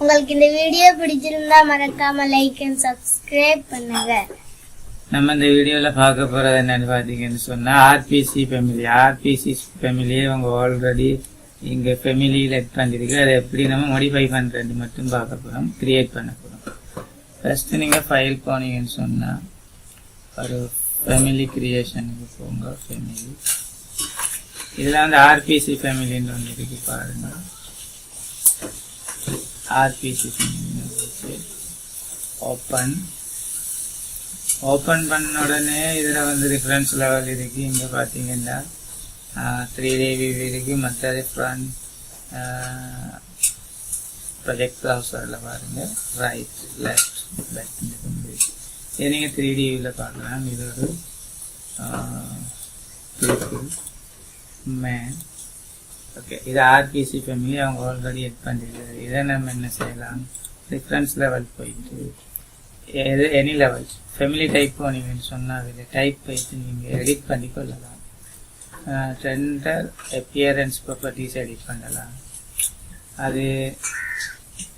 உங்களுக்கு இந்த வீடியோ பிடிச்சிருந்தா மறக்காம லைக் அண்ட் சப்ஸ்கிரைப் பண்ணுங்க. நம்ம இந்த வீடியோவில் பார்க்க போகிறது என்னன்னு பார்த்தீங்கன்னு சொன்னால் ஆர்பிசி ஃபேமிலி ஆர்பிசி ஃபேமிலியே அவங்க ஆல்ரெடி இங்கே ஃபேமிலியில் இது பண்ணிருக்கு. அதை எப்படி நம்ம மாடிஃபை பண்ணுறது மட்டும் பார்க்க போகிறோம் க்ரியேட் பண்ண போகிறோம் ஃபஸ்ட்டு நீங்கள் ஃபைல் போனீங்கன்னு சொன்னால் ஒரு ஃபேமிலி கிரியேஷனுக்கு போங்க ஃபேமிலி இதில் வந்து ஆர்பிசி ஃபேமிலின்னு ஒன்று இருக்குது பாருங்கள் ஆர்பிசி ஃபேமிலி ஓப்பன் ஓப்பன் பண்ண உடனே இதில் வந்து ரிஃபரன்ஸ் லெவல் இருக்குது இங்கே பார்த்தீங்கன்னா த்ரீ டே வியூ இருக்கு. மற்றது ஃப்ரண்ட் ப்ரொஜெக்ட் ப்ரௌசரில் பாருங்கள் ரைட் லெஃப்ட் லெஃப்ட் இதை நீங்கள் த்ரீ டி வியூவில் பார்க்கலாம். இது ஒரு மேன் ஓகே இது ஆர்பிசி ஃபேமிலி அவங்க ஆல்ரெடி எட் பண்ணிருக்காரு இதை. நம்ம என்ன செய்யலாம்? ரிஃபரன்ஸ் லெவல் போயிட்டு எது எனி லெவல் ஃபெமிலி டைப் நீங்கள் சொன்னால் டைப் போயிட்டு நீங்கள் எடிட் பண்ணி கொள்ளலாம். ரெண்டர் அப்பியரன்ஸ் ப்ராப்பர்ட்டிஸ் எடிட் பண்ணலாம். அது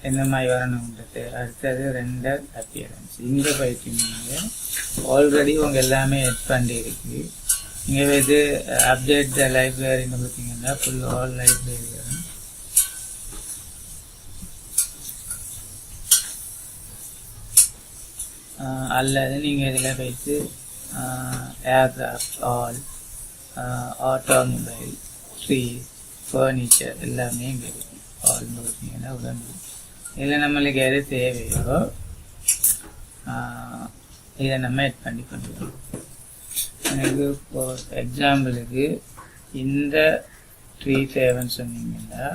என்ன மாதிரி வரணுன்றது அடுத்தது ரெண்டர் அப்பியரன்ஸ் இங்கே போயிட்டு நீங்கள் ஆல்ரெடி உங்கள் எல்லாமே எட் பண்ணி இருக்கு இங்கே வந்து அப்டேட் த லைப்ரரின்னு பார்த்தீங்கன்னா ஃபுல் ஆல் லைப்ரரி வரும். அல்லது நீங்கள் இதில் வைத்து aircraft all automobile tree furniture எல்லாமே இங்கே இருக்கும் ஆல் பார்த்தீங்கன்னா உடம்பு இதில் நம்மளுக்கு எது தேவையோ இதை நம்ம எட் பண்ணி கொண்டுக்கலாம் எனக்கு இப்போ எக்ஸாம்பிளுக்கு இந்த த்ரீ தேவைன்னு சொன்னீங்கன்னா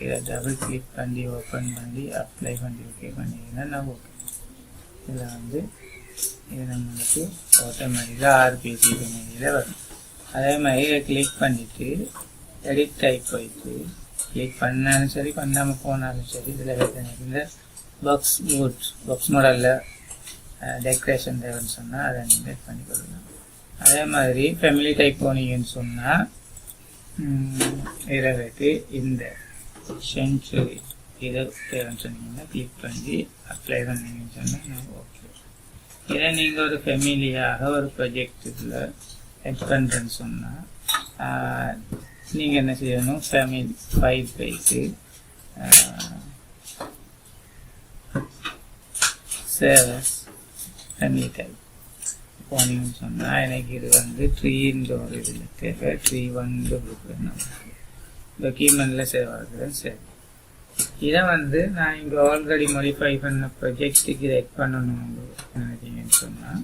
இதை டபுள் கிளிக் பண்ணி ஓப்பன் பண்ணி அப்ளை பண்ணி ஓகே பண்ணிங்கன்னா நான் ஓகே இதில் வந்து இது நம்மளுக்கு ஆட்டோமேட்டிக்காக ஆர்பிசி கம்பெனியில் வரும். அதே மாதிரி இதை கிளிக் பண்ணிவிட்டு எடிட் டைப் போயிட்டு கிளிக் பண்ணாலும் சரி பண்ணாமல் போனாலும் சரி இதில் எனக்கு இந்த பாக்ஸ் போட் பாக்ஸ் மாடலில் டெக்கரேஷன் தேவைன்னு சொன்னால் அதை நீங்கள் பண்ணி கொடுக்கலாம் அதே மாதிரி ஃபேமிலி டைப் போனீங்கன்னு சொன்னால் இதில் இந்த சென்ச்சுரி இதை தேவைன்னு சொன்னீங்கன்னா கிளிக் பண்ணி அப்ளை பண்ணீங்கன்னு சொன்னால் ஓகே இதை நீங்கள் ஒரு ஃபெமிலியாக ஒரு ப்ரொஜெக்டில் ஹெட் பண்ணுறேன்னு சொன்னால் நீங்கள் என்ன செய்யணும்? ஃபேமிலி ஃபைவ் போயிட்டு சேவஸ் ஃபேமிலி டைப் போனீங்கன்னு சொன்னால் எனக்கு இது வந்து ட்ரீன்ற ஒரு இதில் தேவை ட்ரீ வந்து கொடுக்குறேன் டாக்குமெண்ட்டில் சேவ் ஆகுதுன்னு சரி இதை வந்து நான் இங்கே ஆல்ரெடி மாடிஃபை பண்ண ப்ரொஜெக்ட்டுக்கு இதை எட் பண்ணணும்னு நினைக்கிறீங்கன்னு சொன்னால்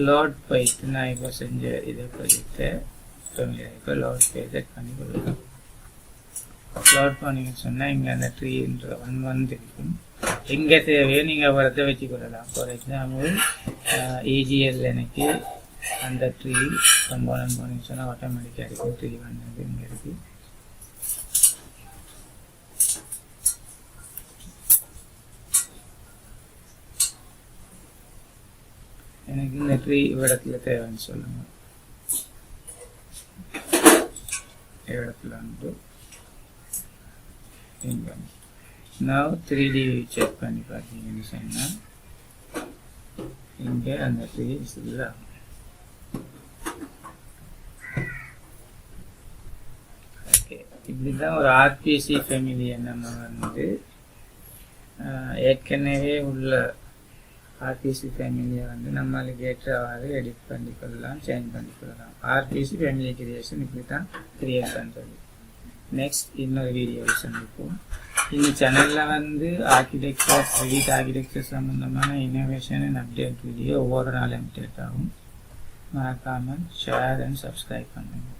லோட் போயிட்டு நான் இப்போ செஞ்ச இதை ப்ரொஜெக்டை இப்போ லோட் போய் பண்ணி கொடுக்கலாம் லோட் பண்ணிங்கன்னு சொன்னால் இங்கே அந்த ட்ரீன்ற ஒன் வந்துருக்கும் எங்கே தேவையோ நீங்கள் வரத்தை வச்சு கொள்ளலாம் ஃபார் எக்ஸாம்பிள் இஜிஎல் எனக்கு அந்த ட்ரீ கம்போனன்ட் போனீங்கன்னு சொன்னால் ஆட்டோமேட்டிக்காக இருக்கும் ட்ரீ வந்து இங்கே இருக்குது எனக்கு இந்த ட்ரீ இடத்துல தேவைன்னு சொல்லுங்க இடத்துல வந்து நான் த்ரீ டி செக் பண்ணி பார்த்தீங்கன்னு சொன்னால் இங்கே அந்த பேஜ் இல்லை. ஓகே இப்படி தான் ஒரு ஆர்பிசி ஃபேமிலியை நம்ம வந்து ஏற்கனவே உள்ள ஆர்பிசி ஃபேமிலியை வந்து நம்மளுக்கு ஏற்றவாறு எடிட் பண்ணிக்கொள்ளலாம் சேஞ்ச் பண்ணிக்கொள்ளலாம். ஆர்பிசி ஃபேமிலி கிரியேஷன் இப்படி தான் கிரியேட் பண்ணுறது நெக்ஸ்ட் இன்னொரு வீடியோவில் சந்திப்போம். இந்த சேனலில் வந்து ஆர்கிடெக்சர் ஸ்ட்ரீட் ஆர்கிடெக்சர் சம்மந்தமான இன்னோவேஷன் அண்ட் அப்டேட் வீடியோ ஒவ்வொரு நாள் அப்டேட் ஆகும். மறக்காமல் ஷேர் அண்ட் சப்ஸ்கிரைப் பண்ணுங்கள்